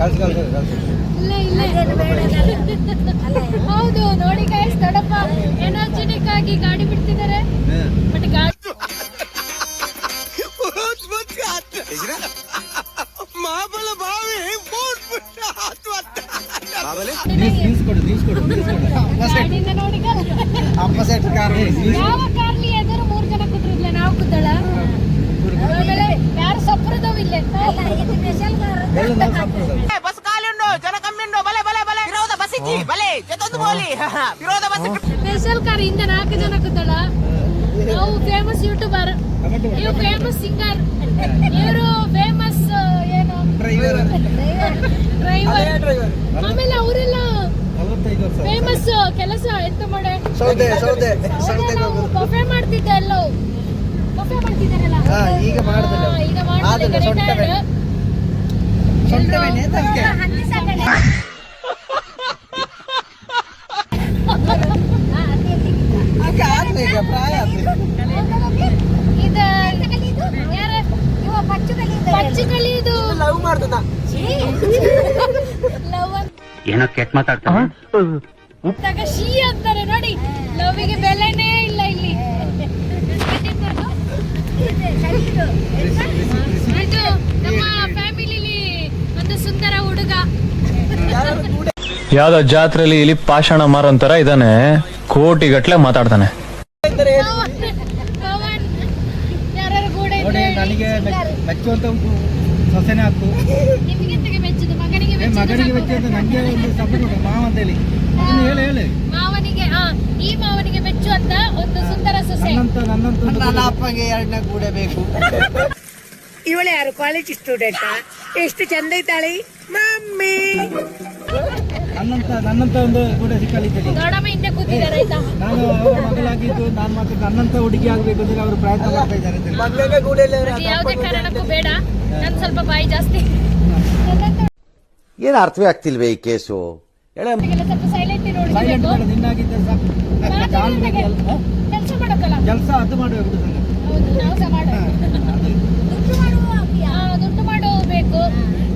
ಹೌದು ನೋಡಿ ಗೈಸ್ ದೊಡ್ಡಪ್ಪ ಎನರ್ಜೆಟಿಕ್ ಆಗಿ ಗಾಡಿ ಬಿಡ್ತಿದ್ದಾರೆ ಬಟ್ ಗಾಡಿ ನೀಸ್ ಬಾವಿ ಅಪ್ಪ ಸೆಟ್. ಕಾರ್ ಯಾವ ಕಾರ್ಲಿ ಎದುರು ಮೂರ್ ಜನ ಕೂತ್ರಿದ್ಲೆ ನಾವು ಕೂತಳ ಬಸ್ ಕಾಲಿಂಡು ಜನ ಕಮ್ಮಿ ಬಲೆ ಬಲೆ ಬಲೆ. ವಿರೋಧ ಬಸ್ ಬಲೆ ಜೊತೊಂದು ಬೋಲಿ. ವಿರೋಧ ಬಸ್ ಸ್ಪೆಷಲ್ ಕಾರ್ ಹಿಂದೆ ನಾಲ್ಕು ಜನ ಕೂತಳ ನಾವು ಫೇಮಸ್ ಯೂಟ್ಯೂಬರ್ ನೀವು ಫೇಮಸ್ ಸಿಂಗರ್ ಇವರು ಫೇಮಸ್ ಏನು? ಡ್ರೈವರ್ ಆಮೇಲೆ ಅವರೆಲ್ಲ ಫೇಮಸ್ ಕೆಲಸ ಎಂತ ಮಾಡಿ ಸೌದೆ ಪರ್ಫಾರ್ಮ್ ಮಾಡ್ತಿದ್ದೆ ಎಲ್ಲೋ. ಈಗ ಮಾಡುದಿಲ್ಲ ಸೊಂಟ. ಸೊಂಟ ತನಕ. ಈಗ ಪ್ರಾಯ లవ్ ಮಾಡ್ತದ ಲವ್ ಏನೋ ಕೆಟ್ಟ ಮಾತಾಡ್ತಾನೆ. ಶೀ ಅಂತಾರೆ ನೋಡಿ. ಲವ್ಗೆ ಬೆಲೆನೇ ಇಲ್ಲ ಇಲ್ಲಿ ಇದು ನಮ್ಮ ಫ್ಯಾಮಿಲಿಲಿ ಒಂದು ಸುಂದರ ಹುಡುಗ ಯಾವ್ದೋ ಜಾತ್ರೆಲಿ ಇಲ್ಲಿ ಪಾಷಾಣ ಮಾರಂತರ ಇದಾನೆ. ಕೋಟಿ ಗಟ್ಲೆ ಮಾತಾಡ್ತಾನೆ ನನಗೆ ಮೆಚ್ಚುವಂತ ಸೊಸೆನೇ ಹಾಕು. ಮಗನಿಗೆ. ಮೆಚ್ಚುವಂತ ಒಂದು ಸಪೋರ್ಟ್ ಮಾವ ಅಂತ ಹೇಳಿ. ಅದನ್ನ ಹೇಳು ಹೇಳು. ಮಾವನಿಗೆ ಈ ಮಾವನಿಗೆ ಮೆಚ್ಚುವಂತ ಒಂದು ಸುಂದರ ಸೊಸೆ. ನನ್ನಂತ ನನ್ನ ಅಪ್ಪಗೆ ಎರಡನೇ ಕೂಡ ಬೇಕು ಇವಳು ಯಾರು ಕಾಲೇಜ್ ಸ್ಟೂಡೆಂಟ್ ಎಷ್ಟು ಚಂದ ಇದ್ದಾಳೆ. ಮಮ್ಮಿ. ನನ್ನಂತ ನನ್ನಂತ ಒಂದು ಕೂಡ ಸಿಕ್ಕಲಿದ್ದೇನೆ. ದೊಡ್ಡಮ್ಮ ಹಿಂದೆ ಕೂತಿದ್ದಾರೆ ನಾನು ಅವರ ಮಗಳಾಗಿದ್ದು ನಾನು ಮಾತ್ರ ನನ್ನಂತ ಹುಡುಗಿ ಆಗ್ಬೇಕು ಅಂದ್ರೆ ಅವರು ಪ್ರಯತ್ನ ಮಾಡ್ತಾ ಇದ್ದಾರೆ ಏನು ಅರ್ಥವೇ ಆಗ್ತಿಲ್ವೇ ಈ ಕೇಸು? ಕೆಲಸ. ಅದು ಸ್ವಲ್ಪ ಸೈಲೆಂಟ್ ಸೈಲೆಂಟ್ ನೋಡ್ಬೇಕು ಮಾಡು ನಿನ್ನಾಗಿದ್ದರೆ ಸಾಕು ಕಾಲ್ ಮೇಲೆ ಎಲ್ಲ, ಹ? ಕೆಲಸ ಮಾಡಕ್ಕಲ್ಲ ಕೆಲಸ ಅದು ಮಾಡಬೇಕು ಸಂಗ ಹೌದು ನಾವು ಸಹ ಮಾಡೋದು ಹಾ, ದುಡ್ಡು ಮಾಡೋಬೇಕು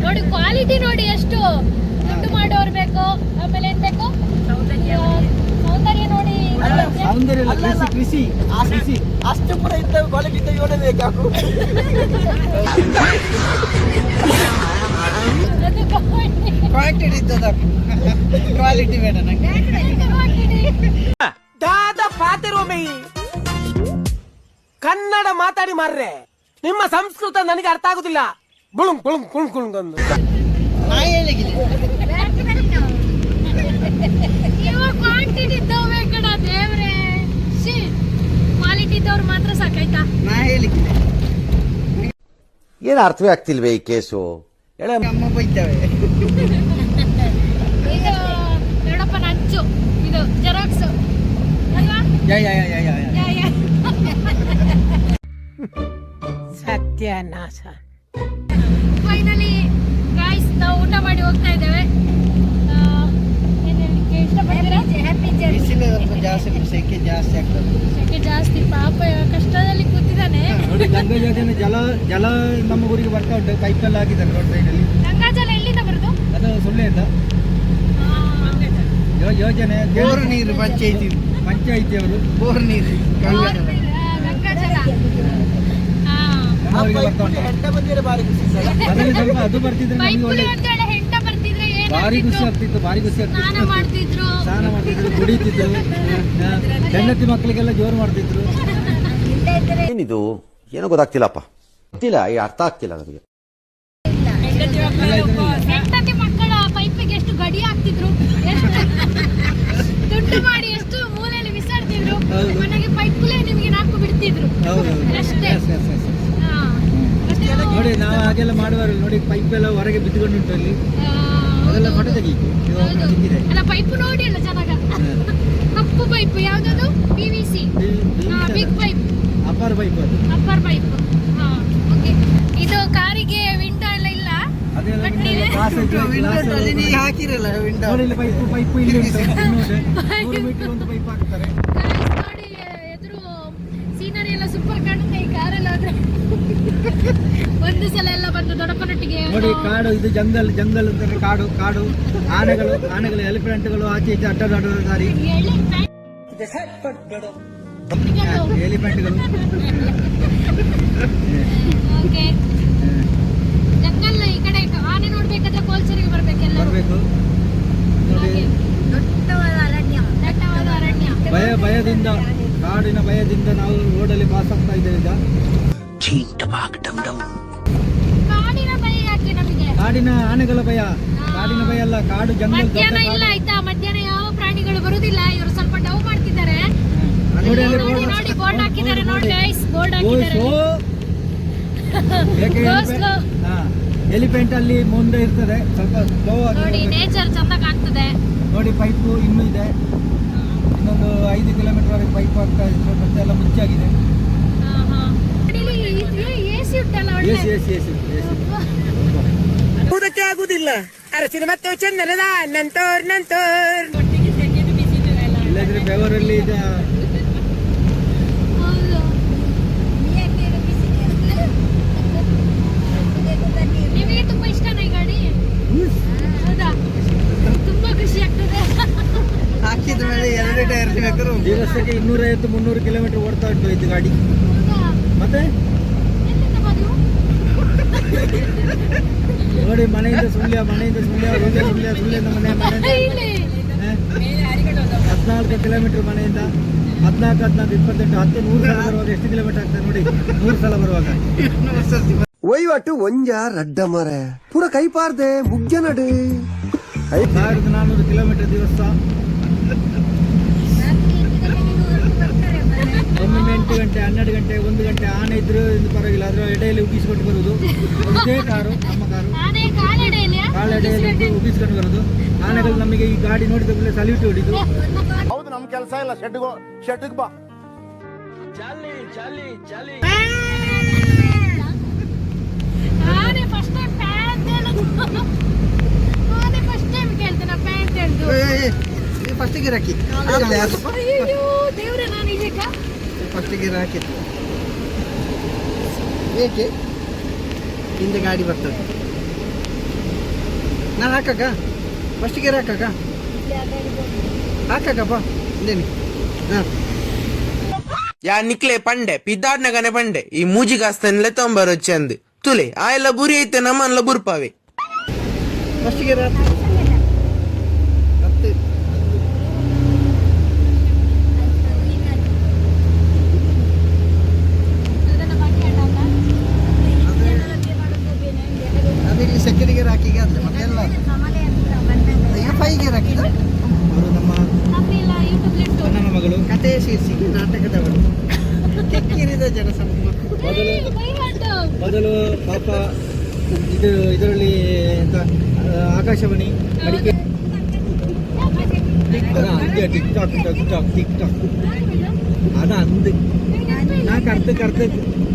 ನೋಡಿ ಕ್ವಾಲಿಟಿ ನೋಡಿ ಎಷ್ಟು ದುಡ್ಡು ಮಾಡೋರು ಬೇಕು ಆಮೇಲೆ ಏನ್ ಬೇಕು ಸೌಂದರ್ಯ ಸೌಂದರ್ಯ ನೋಡಿ ಸೌಂದರ್ಯ ಇಲ್ಲ, ಕೃಷಿ ಆ ಬಿಸಿ ಅಷ್ಟು ಕೂಡ ಇದ್ದ ಇದ್ದ ಇವನೇ ಬೇಕಾಕು. ಕ್ವಾಂಟಿಟಿ ಇದ್ದದ ಕ್ವಾಲಿಟಿ ಬೇಡ ನಂಗೆ. ದಾದ ಕನ್ನಡ ಮಾತಾಡಿ ಮಾರ್ರೆ. ನಿಮ್ಮ ಸಂಸ್ಕೃತ ನನಗೆ ಅರ್ಥ ಆಗುದಿಲ್ಲ. ಬುಳುಂ ಕುಳುಂ ಕುಳುಂ ಕುಳುಂ. ಅಂದ್ರೆ ನಾ ಹೇಳಿದ್ದೀನಿ ಇವ ಕ್ವಾಂಟಿಟಿ ಇದ್ದವ್ ಬೇಕಡ ದೇವ್ರೆ ಕ್ವಾಲಿಟಿ ಇದ್ದವ್ರು ಮಾತ್ರ ಸಾಕಾಯ್ತಾ? ನಾ ಹೇಳಿದ್ದೀನಿ. ಏನು ಅರ್ಥವೇ ಆಗ್ತಿಲ್ವೇ ಈ ಕೇಸು? ಹೇಳ ಅಮ್ಮ ಬೈತವೆ. ಇದು ಅಂಚು ಇದು ಜೆರಾಕ್ಸ್. ಅಲ್ವಾ? ಯಾ ಯಾ ಯಾ ಯಾ ಯಾ ಯಾ. ಯಾ, ಯಾ. ಸತ್ಯನಾಶ ಫೈನಲಿ ಗಾಯ್ಸ್ ನಾವು ಊಟ ಮಾಡಿ ಹೋಗ್ತಾ ಇದ್ದೇವೆ ಆ, ಏನ್ ಹೇಳ್ಲಿಕ್ಕೆ ಇಷ್ಟಪಡ್ತೀರಾ ಬಿಸಿಲು ಸ್ವಲ್ಪ ಜಾಸ್ತಿ ಸೆಕೆ ಜಾಸ್ತಿ ಆಗ್ತದೆ. ಸೆಕೆ ಜಾಸ್ತಿ ಪಾಪ ಕಷ್ಟದಲ್ಲಿ ಕೂತಿದ್ದಾನೆ. ನೋಡಿ ಗಂಗಾ ಯೋಜನೆ ಜಲ ಜಲ ನಮ್ಮ ಊರಿಗೆ ಬರ್ತಾ ಉಂಟು ಪೈಪೆಲ್ಲ ಹಾಕಿದ್ದಾರೆ ರೋಡ್ ಸೈಡಲ್ಲಿ ಗಂಗಾಜಲ ಎಲ್ಲಿಂದ ಬರುದು? ಅದು ಸುಳ್ಳೆಯಿಂದ ಯೋಜನೆ ಬೋರ್ ನೀರು ಪಂಚಾಯಿತಿ. ಪಂಚಾಯಿತಿ ಅವರು. ಬೋರ್ ನೀರು ಗಂಗಾಜಲ ಜಲ. ಅದು ಬರ್ತಿದ್ರೆ ನಮಗೆ ಒಳ್ಳೆ ಒಂದೇಳೆ ಹೆಂಡ ಬರ್ತಿದ್ರೆ ಏನ್ ಭಾರಿ ಖುಷಿ ಆಗ್ತಿತ್ತು? ಭಾರಿ ಖುಷಿ ಆಗ್ತಿತ್ತು. ಸ್ನಾನ ಮಾಡ್ತಿದ್ರು. ಕುಡಿತಿದ್ರು ಹೆಂಡತಿ ಮಕ್ಕಳಿಗೆಲ್ಲ ಜೋರು ಮಾಡ್ತಿದ್ರು. ಏನಿದು? ಏನೋ ಗೊತ್ತಾಗ್ತಿಲ್ಲಪ್ಪ. ಗೊತ್ತಿಲ್ಲ ಈ ಅರ್ಥ ಆಗ್ತಿಲ್ಲ ನನಗೆ ಹೆಂಡತಿ ಮಕ್ಕಳ ಪೈಪಿಗೆ ಎಷ್ಟು ಗಡಿ ಹಾಕ್ತಿದ್ರು ಎಷ್ಟು ದುಡ್ಡು ಮಾಡಿ ಎಷ್ಟು ಮೂಲೆಯಲ್ಲಿ ಬಿಸಾಡ್ತಿದ್ರು ಮನೆಗೆ ಪೈಪುಲೇ ನಿಮಗೆ ನಾಲ್ಕು ಬಿಡ್ತಿದ್ರು. ಹೌದು ಅಷ್ಟೇ. Yes, yes, yes, yes. ಹಾ. ಮತ್ತೆ ನೋಡಿ ನಾವು ಹಾಗೆಲ್ಲ ಮಾಡುವಾಗ ನೋಡಿ ಪೈಪ್ ಎಲ್ಲ ಹೊರಗೆ ಬಿದ್ದುಕೊಂಡು ಉಂಟು ಅಲ್ಲಿ. ಆ, ಅದೆಲ್ಲ. ಫೋಟೋ ತೆಗಿ ಇದು ಹೌದು. ಸಿಕ್ಕಿದೆ ಅಲ್ಲ ಪೈಪ್ ನೋಡಿ ಅಲ್ಲ ಚೆನ್ನಾಗ ಕಪ್ಪು ಪೈಪ್ ಯಾವ್ದದು P V C big pipe upper pipe ಅದು. ಅಪ್ಪರ್ ಪೈಪ್ ಹಾ ಓಕೆ ಇದು ಕಾರಿಗೆ ವಿಂಡೋ ಎಲ್ಲ ಇಲ್ಲ? ನೋಡಿ ಇಲ್ಲಿ ಪೈಪ್ ಪೈಪ್ ಇಲ್ಲಿ ಒಂದು ಪೈಪ್ ಹಾಕ್ತಾರೆ. ನೋಡಿ ಎದುರು ಸೀನರಿ ಸೀನರಿ ಎಲ್ಲ ಸೂಪರ್ ಕಾಣುತ್ತೆ ಈ ಕಾರಲ್ಲಿ ಆದ್ರೆ ಒಂದು ಸಲ ಎಲ್ಲ ಬಂದು ದೊಡ್ಡಪ್ಪನೊಟ್ಟಿಗೆ ನೋಡಿ ಕಾಡು ಇದು ಜಂಗಲ್ ಜಂಗಲ್ ಅಂತ ಕಾಡು ಕಾಡು ಆನೆಗಳು ಆನೆಗಳು ಎಲಿಫೆಂಟ್ಗಳು ಆಚೆ ಈಚೆ ಅಡ್ಡಾಡುವ ದಾರಿ ಎಲಿಫೆಂಟ್ಗಳು? ಓಕೆ. ಜಂಗಲ್ ಈ ಕಡೆ ಆನೆ ನೋಡ್ಬೇಕಾದ್ರೆ ಕೋಲ್ಸರಿಗೆ ಬರ್ಬೇಕೆಲ್ಲ ಬರಬೇಕು. ನೋಡಿ. ದಟ್ಟವಾದ ಅರಣ್ಯ. ಭಯ ಭಯದಿಂದ ಕಾಡಿನ ಭಯದಿಂದ ನಾವು ರೋಡಲ್ಲಿ ಪಾಸ್ ಆಗ್ತಾ ಇದ್ದೇವೆ ಈಗ. ಕಾಡಿನ ಭಯ ಯಾಕೆ ನಮಗೆ ಕಾಡಿನ ಆನೆಗಳ ಭಯ ಕಾಡಿನ ಭಯ ಅಲ್ಲ ಕಾಡು ಜಂಗಲ್ ಮಧ್ಯಾಹ್ನ ಇಲ್ಲ ಆಯ್ತಾ ಮಧ್ಯಾಹ್ನ ಯಾವ ಪ್ರಾಣಿಗಳು ಬರುದಿಲ್ಲ ಇವರು ಸ್ವಲ್ಪ ಡೌ ಮಾಡ್ತಿದ್ದಾರೆ ನೋಡಿ ನೋಡಿ ಬೋರ್ಡ್ ಹಾಕಿದ್ದಾರೆ ನೋಡಿ ಗೈಸ್ ಬೋರ್ಡ್ ಹಾಕಿದ್ದಾರೆ ಸೋ. ಯಾಕೆ ಎಲಿಫೆಂಟ್- ಅಲ್ಲಿ ಮುಂದೆ ಇರ್ತದೆ ಸ್ವಲ್ಪ ಸ್ಲೋ ಆಗಿ ನೋಡಿ ನೇಚರ್ ಚಂದ ಕಾಣ್ತದೆ ನೋಡಿ ಪೈಪು ಇನ್ನೂ ಇದೆ ಇನ್ನೊಂದು ಐದು ಕಿಲೋಮೀಟರ್ ವರೆಗೆ ಪೈಪ್ ಆಗ್ತಾ ಇದೆ ಮತ್ತೆ ಎಲ್ಲ ಮುಚ್ಚಾಗಿದೆ ಎಸಿ ಉಂಟಲ್ಲ ಒಳ್ಳೆ ಎಸಿ ಎಸಿ ಎಸಿ ಎಸಿ ಕೂದಕ್ಕೆ ಆಗುದಿಲ್ಲ ಅರಸಿನ ಮತ್ತೆ ಚಂದನದ ನಂತೋರ್ ನಂತೋರ್. ಇಲ್ಲದ್ರೆ ಬೆವರಲ್ಲಿ ಈಗ ಹೌದು. ನಿಮಗೆ ತುಂಬಾ ಇಷ್ಟನಾ ಈ ಗಾಡಿ? ಹೌದಾ? ತುಂಬಾ ಖುಷಿ ಆಗ್ತದೆ. ಹಾಕಿದ ಮೇಲೆ ಎರಡು ಟೈರ್ ಬೇಕಾದ್ರು ದಿವಸಕ್ಕೆ ಇನ್ನೂರೈವತ್ತು ಮುನ್ನೂರು ಕಿಲೋಮೀಟರ್ ಓಡ್ತಾ ಉಂಟು ಇದು ಗಾಡಿ. ಮತ್ತೆ? ನೋಡಿ ಮನೆಯಿಂದ ಸುಳ್ಯ ಮನೆಯಿಂದ ಸುಳ್ಯ ಸುಳ್ಯ ಸುಳ್ಯ ಸುಳ್ಯದ ಮನೆ ಮನೆ ಇಲ್ಲಿ ಹದಿನಾಲ್ಕು ಕಿಲೋಮೀಟರ್ ಮನೆಯಿಂದ ಹದಿನಾಲ್ಕು ಹದಿನಾಲ್ಕು ಇಪ್ಪತ್ತೆಂಟು ಹತ್ತು ನೂರು ಸಲ ಬರುವಾಗ ಎಷ್ಟು ಕಿಲೋಮೀಟರ್ ಆಗ್ತದೆ ನೋಡಿ? ನೂರು ಸಲ ಬರುವಾಗ. ವಹಿವಾಟು ಒಂಜ ರಡ್ಡ ಮರೆ. ಪೂರ ಕೈಪಾರ್ದೆ ಮುಗ್ಯ ನಡು. ಸಾವಿರದ ನಾನ್ನೂರು ಕಿಲೋಮೀಟರ್ ದಿವಸ ಎಂಟು ಗಂಟೆ ಹನ್ನೆರಡು ಗಂಟೆ ಒಂದು ಗಂಟೆ ಆನೆ ಇದ್ರು ಇದು ಪರವಾಗಿಲ್ಲ. ಅದ್ರ ಎಡೆಯಲ್ಲಿ ಉಗಿಸ್ಕೊಂಡು ಬರುದು. ಇದೇ ಕಾರು ನಮ್ಮ ಕಾರು. ಕಾಲೆಡೆಯಲ್ಲಿ ಉಗಿಸ್ಕೊಂಡು ಬರುದು. ಆನೆಗಳು ನಮಗೆ ಈ ಗಾಡಿ ನೋಡಿದ ಮೇಲೆ ಸಲ್ಯೂಟ್ ಹೊಡಿದು ಹೌದು ನಮ್ ಕೆಲಸ ಇಲ್ಲ. ಶೆಡ್ಗೋ ಶೆಡ್ಗ್ ಬಾ. ಆನೆ ಫಸ್ಟ್ ಟೈಮ್ ಪ್ಯಾಂಟ್ ಹೇಳುದು. ಆನೆ ಫಸ್ಟ್ ಟೈಮ್ ಕೇಳ್ತಾನೆ ಪ್ಯಾಂಟ್ ಹೇಳುದು. ಫಸ್ಟಿಗೆ ಹಾಕಿ ಅಯ್ಯೋ ದೇವ್ರೆ ಫಸ್ಟಿಗೆ ಹಾಕಿ ಏಕೆ? ಹಿಂದೆ ಗಾಡಿ ಬರ್ತದೆ. ನಾ ಹಾಕಕ್ಕ? ಫಸ್ಟಿಗೆ ಹಾಕಕ್ಕ? ಹಾಕಕ್ಕಪ್ಪ ಹಿಂದೇನಿ ಹಾಂ. ಯಾ ನಿಕ್ಲೆ ಪಂಡೆ ಪಿದ್ದಾಡ್ನಗನೆ ಪಂಡೆ ಈ ಮೂಜಿ ಕಾಸ್ತನ್ಲೆ ತೊಂಬರ್ ಚಂದ್. ತುಲೆ ಆ ಎಲ್ಲ ಬುರಿ ಐತೆ ನಮ್ಮನ್ಲ ಬುರ್ಪಾವೆ. ಫಸ್ಟಿಗೆ ಗೇರ್ ಬಾಕಿ ಅಣ್ಣ ಅದು ಇಲ್ಲಿ ಸೆಕೆಂಡ್ ಗೇರ್ ಹಾಕಿಗೆ ಆದ್ರೆ ಮತ್ತೆ ಎಲ್ಲ ಈಗ ಫೈವ್ ಗೇರ್ ಹಾಕಿದ ಅವರು ನಮ್ಮ ನಮ್ಮಿಲ್ಲ ಯೂಟ್ಯೂಬ್ ಲಿಟ್ಟು ಅಣ್ಣನ ಮಗಳು ಕಥೆ ಶೀರ್ಷಿಕೆ ನಾಟಕದವಳು ಕೆಕ್ಕಿರಿದ ಜನಸಮೂಹ ಮೊದಲು ಪಾಪ ಇದು ಇದರಲ್ಲಿ ಎಂತ ಆಕಾಶವಾಣಿ ಅಂದೆ tick talk tick talk tick talk. ಅದ ಅಂದ. ನಾ ಕರ್ದು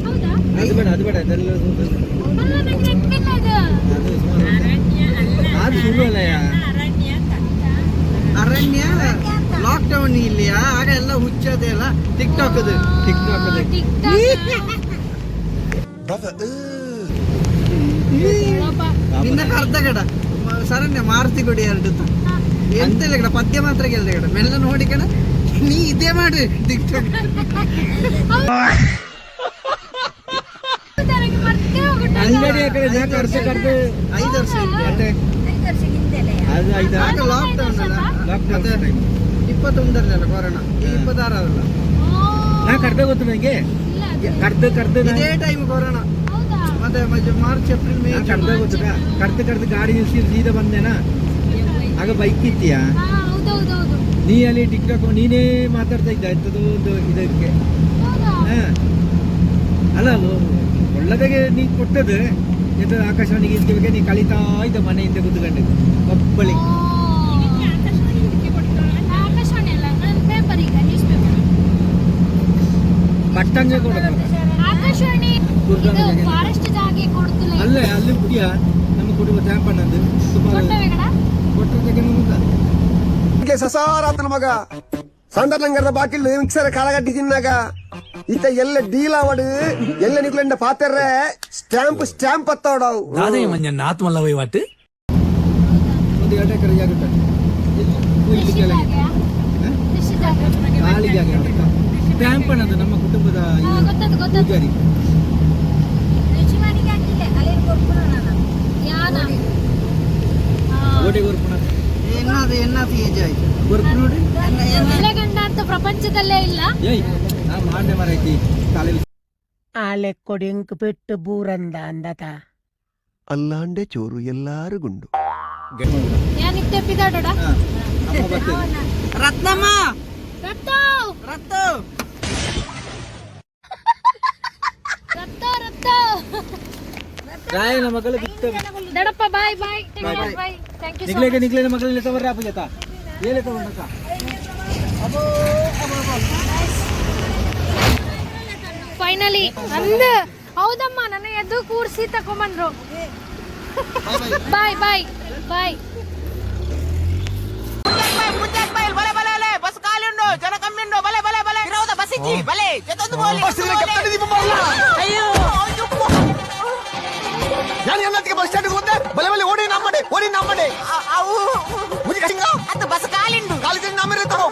ಹೌದಾ? ಅದು ಬೇಡ ಅದು ಬೇಡ ಅದೆಲ್ಲ ಸುಮ್ನೆ. ಅಲ್ಲ ನಂಗೆ ನೆನಪಿಲ್ಲ ಅದು ಅದು ಸುಮಾರು ಅದು ಸುಳ್ಳು ಅಲ್ಲಯ್ಯ ಅರಣ್ಯ ಲಾಕ್ ಡೌನ್ ಇಲ್ಲಿಯ ಆಗ ಹುಚ್ಚದೆ ಅಲ್ಲ ಟಿಕ್ ಟಾಕ್ ಅದು. ಟಿಕ್ ಟಾಕ್ ಅದು ನಿನ್ನ ಅರ್ಧ ಕಡ ಸರಣ್ಯ ಮಾರುತಿ ಕೊಡಿ ಎರಡು. ಎಂತ ಇಲ್ಲ ಕಡ ಪದ್ಯ ಮಾತ್ರ ಗೆಲ್ದೆ ಕಡ ಮೆಲ್ಲ ನೋಡಿ ಕಣ. ನೀ ಇದೇ ಮಾಡು ಟಿಕ್ ಟಾಕ್ ಅಂಗಡಿ ಆ ಕಡೆ ಕರ್ದು ಐದು ವರ್ಷ ಮತ್ತೆ ಅದು. ಐದು ಲಾಕ್ ಡೌನ್ ಅಲ್ಲ. ಲಾಕ್ಡೌನ್ ಇಪ್ಪತ್ತೊಂದರಲ್ಲ ಕೊರೋನಾ ಈ ಇಪ್ಪತ್ತಾರಲ್ಲ ನಾ ಕರ್ದ ಗೊತ್ತು ನನಗೆ? ಕರ್ದು ಕರ್ದು ಇದೇ ಟೈಮ್ ಕೊರೋನಾ ಮತ್ತೆ ಮಜ- ಮಾರ್ಚ್ ಏಪ್ರಿಲ್ ಮೇ ಕರ್ದ ಗೊತ್ತದ ಕರ್ದು ಕರ್ದು ಗಾಡಿ ನಿಲ್ಸಿ ಸೀದಾ ಬಂದೇನಾ? ಆಗ ಬೈಕ್ ಇತ್ತೀಯಾ? ನೀ ಅಲ್ಲಿ ಟಿಕ್ ಟಾಕ್ ನೀನೇ ಮಾತಾಡ್ತಾ ಇದ್ದ ಎಂಥದ್ದು ಒಂದು ಇದಕ್ಕೆ. ಹೌದಾ? ಹಾ. ಅಲ್ಲ ಒಳ್ಳೆದಾಗೆ ನೀ ಕೊಟ್ಟದ್ದು. ಎಂಥದ್ದು ಆಕಾಶವಾಣಿಗೆ ಇದಕ್ಕೆ ಬಗ್ಗೆ ನೀ ಕಲಿತಾ ಇದ್ದ ಮನೆಯಿಂದ ಕುತ್ಕೊಂಡು ಒಬ್ಬಳಿ ಆಕಾಶವಾಣಿ ಅಲ್ಲ ನಾನು ಪೇಪರ್ ಈಗ ನ್ಯೂಸ್ ಪೇಪರ್ ಪಟ್ಟಂಗೆ ಕೊಡಬೇಕು. ಆಕಾಶವಾಣಿ. ಫಾರೆಸ್ಟ್ ಜಾಗೆ ಕೊಡ್ತಿಲ್ಲ ಅಲ್ಲೇ ಅಲ್ಲಿ ಕುಡಿಯ. ನಮ್ಮ ಕುಟುಂಬ ಚಾಂಪಣ್ಣಂದು ಸುಮಾರು ಕೊಟ್ಟರೆ ಮುಖ ಸಸಾರಾತನ ಮಗ. ಸಂದರ್ಲಂಗರದ ಬಾಕಿಲ್ ಮಿಕ್ಸರ್ ಕಾಲಗಟ್ಟಿ ತಿನ್ನಾಗ ಈತ ಎಲ್ಲ ಡೀಲ್ ಅವಡು ಎಲ್ಲ ನಿಕ್ಲೆಂಡ ಪಾತೆರ್ರೆ ಸ್ಟ್ಯಾಂಪ್ ಸ್ಟ್ಯಾಂಪ್ ಅತ್ತೋಡವು ನಾದೇ ಮಂಜನ್ ಎಕರೆ ಜಾಗ ಉಂಟು. ಇಲ್ಲಿ ಕೃಷಿ ಕೆಳಗೆ. ಜಾಗ? ಕೃಷಿ ಜಾಗ. ಸ್ಟ್ಯಾಂಪ್ ಅನ್ನೋದು ನಮ್ಮ ಯಾನ ಎನ್ನದು ಎನ್ನದು ಏಜ್ ಆಯ್ತು. ನೋಡಿ. ಎಲೆಗಂಡ ಅಂತ ಪ್ರಪಂಚದಲ್ಲೇ ಇಲ್ಲ. ಏಯ್ ಮಾಡ್ದೆ ಕೊಡಿಂಕ್ ಬಿಟ್ಟು ಬೂರಂದ ಅಂದತ ಅಲ್ಲಾಂಡೆ ಚೋರು ಎಲ್ಲಾರು ಗುಂಡು. ರತ್ನಮ್ಮ! ರತ್ತ! ರತ್ತ! ರಾಯನ ಮಗಳು ಬಿತ್ತ ದಡಪ್ಪ bye bye. Bye thank you so ನಿಗ್ಲೆಗೆ ನಿಗ್ಲೆನ ಮಗಳಲ್ಲಿ ತವರ ಆಪುಜತ ಏಲೆ ತಗೊಂಡಕ್ಕ ಫೈನಲಿ ಅಂದ. ಹೌದಮ್ಮ ನನ್ನ ಎದ್ದು ಕೂರ್ಸಿ ತಕೊಂಬಂದ್ರು. ಬಾಯ್ ಬಾಯ್ ಬಾಯ್. ಬಸ್ ಕಾಲಿಂಡು ಜನ ಕಮ್ಮಿಂಡು ಬಲೆ ಬಲೆ ಬಲೆ. ಬಸ್ ಇಜ್ಜಿ ಬೋಲಿ. ಅಯ್ಯೋ. ನಾನು ಎಲ್ಲದಕ್ಕೆ ಬಸ್ ಸ್ಟ್ಯಾಂಡ್ ಹೋದೆ ಬಲೆ ಬಲೆ ಓಡಿ ನಮ್ಮಡೆ ಓಡಿ ನಮ್ಮಡೆ ಅವು ಮುಜಿ ಕಟಿಂಗ ಅತ್ತ ಬಸ್ ಕಾಲಿಂಡು ಕಾಲಿಂದ ನಮ್ಮರೆ ತಗೋ